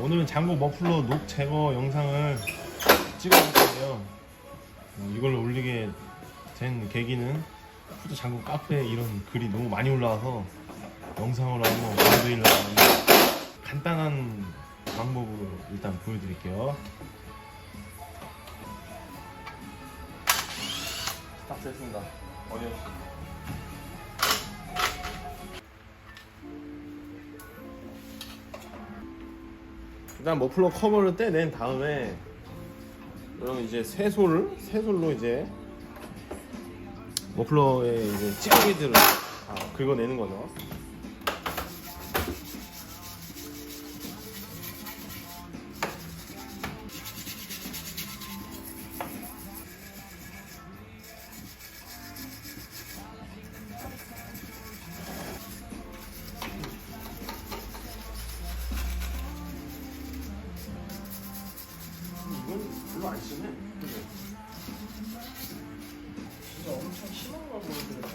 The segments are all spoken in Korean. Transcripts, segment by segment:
오늘은 장고 머플러 녹 제거 영상을 찍어볼 건데요. 어, 이걸 올리게 된 계기는 후드 장고 카페에 이런 글이 너무 많이 올라와서 영상으로 한번 보여드리려고 하는데 간단한 방법으로 일단 보여드릴게요. 딱 됐습니다. 어디였어? 일단 머플러 커버를 떼낸 다음에 그럼 이제 새솔을 새솔로 이제 머플러의 이제 찌꺼기들을 다 긁어내는 거죠. 별로 안 심해. 진짜 엄청 심한 걸 보여드렸다.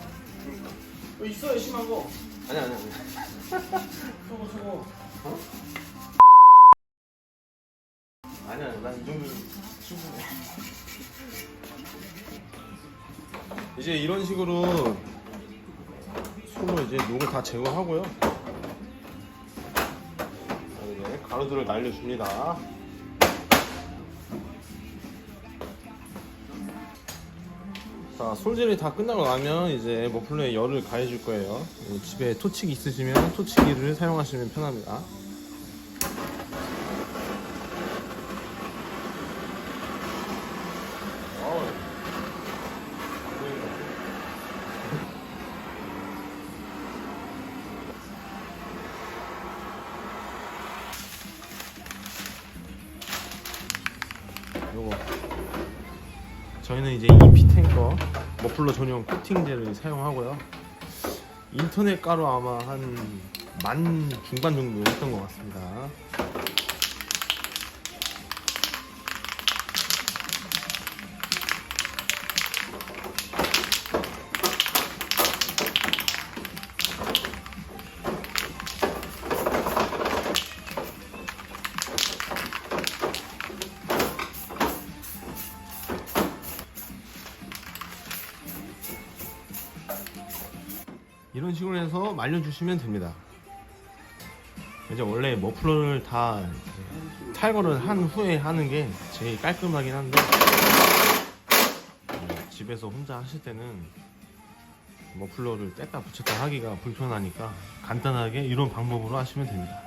어, 있어요 심한 거. 아니 아니 아니. 저거 저거. 어? 아니 아니 난이 정도 충분해. 이제 이런 식으로 손으로 이제 녹을 다 제거하고요. 자, 이제 가루들을 날려줍니다. 자, 솔질이 다 끝나고 나면 이제 머플러에 열을 가해줄 거예요. 예, 집에 토치기 있으시면 토치기를 사용하시면 편합니다. 저희는 이제 EP 탱커 머플러 전용 코팅제를 사용하고요. 인터넷 가로 아마 한 만 중반 정도 했던 것 같습니다. 이런 식으로 해서 말려주시면 됩니다. 이제 원래 머플러를 다 탈거를 한 후에 하는 게 제일 깔끔하긴 한데 어, 집에서 혼자 하실 때는 머플러를 뗐다 붙였다 하기가 불편하니까 간단하게 이런 방법으로 하시면 됩니다.